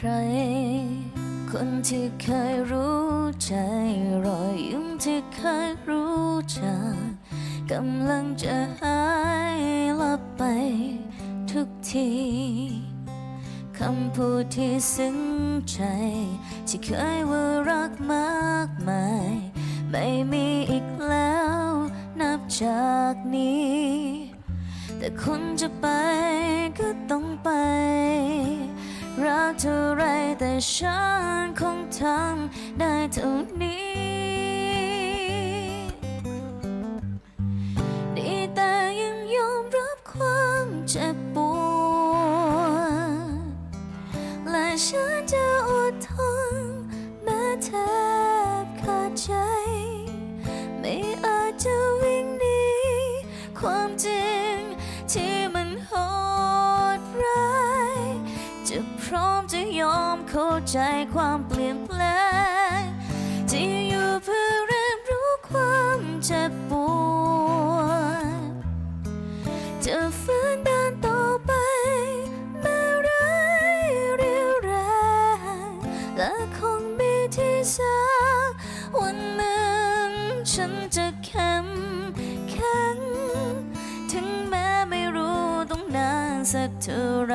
ใคร คนที่เคยรู้ใจ รอยยิ้มที่เคยรู้จักกำลังจะหายลับไปทุกทีคำพูดที่ซึ้งใจ ที่เคยว่ารักมากมาย ไม่มีอีกแล้วนับจากนี้ แต่คนจะไปก็ต้องไป กเท่าไรแต่ฉันคงทำได้เท่านี้ ดีแต่ยังยอมรับความเจ็บปวด และฉันจะอดทนแม้แทบขาดใจ ไม่อาจจะวิ่งหนีความจริงที่ เข้าใจความเปลี่ยนแปลงที่อยู่เพื่อเรียนรู้ความเจ็บปวดจะฝืนเดินต่อไปแม้ร้เรียวแรงและคงมีที่สักวันหนึ่งฉันจะเข้มแข็งถึงแม้ไม่รู้ต้องนานสักเท่าไหร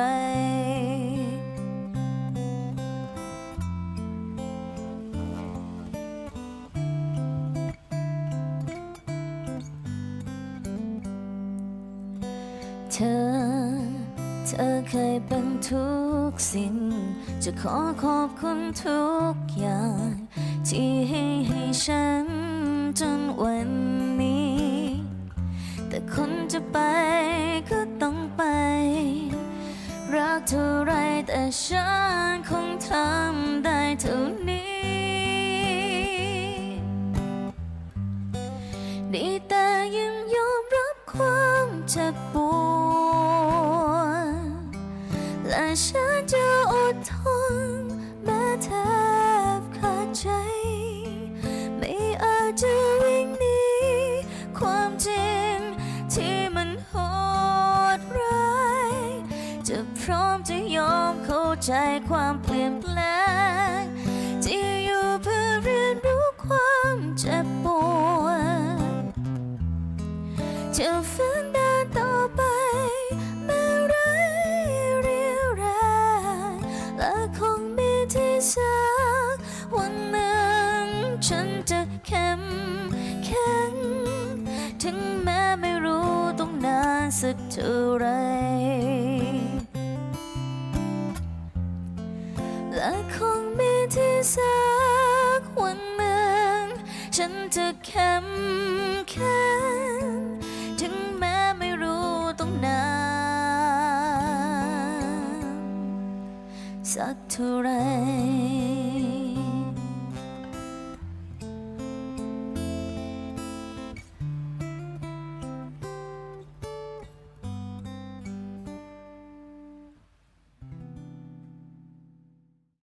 เธอ เธอเคยเป็นทุกสิ่ง จะขอขอบคุณทุกอย่าง ที่ให้ให้ฉันจนวันนี้ แต่คนจะไปก็ต้องไป รักเท่าไรแต่ฉันคงทำได้เท่านี้ดีแต่ยังยอมรับความเจ็บปวด ฉันจะอดทนแม้แทบขาดใจ ไม่อาจจะวิ่งหนีความจริงที่มันโหดร้าย จะพร้อมจะยอมเข้าใจความเปลี่ยนแปลงที่อยู่เพื่อเรียนรู้ความเจ็บปวดจะฝืนเดิน ฉันจะเข้มแข็งถึงแม้ไม่รู้ต้องนานสักเท่าไร และคงมีที่สักวันหนึ่งฉันจะเข้มแข็งถึงแม้ไม่รู้ต้องนานสักเท่าไร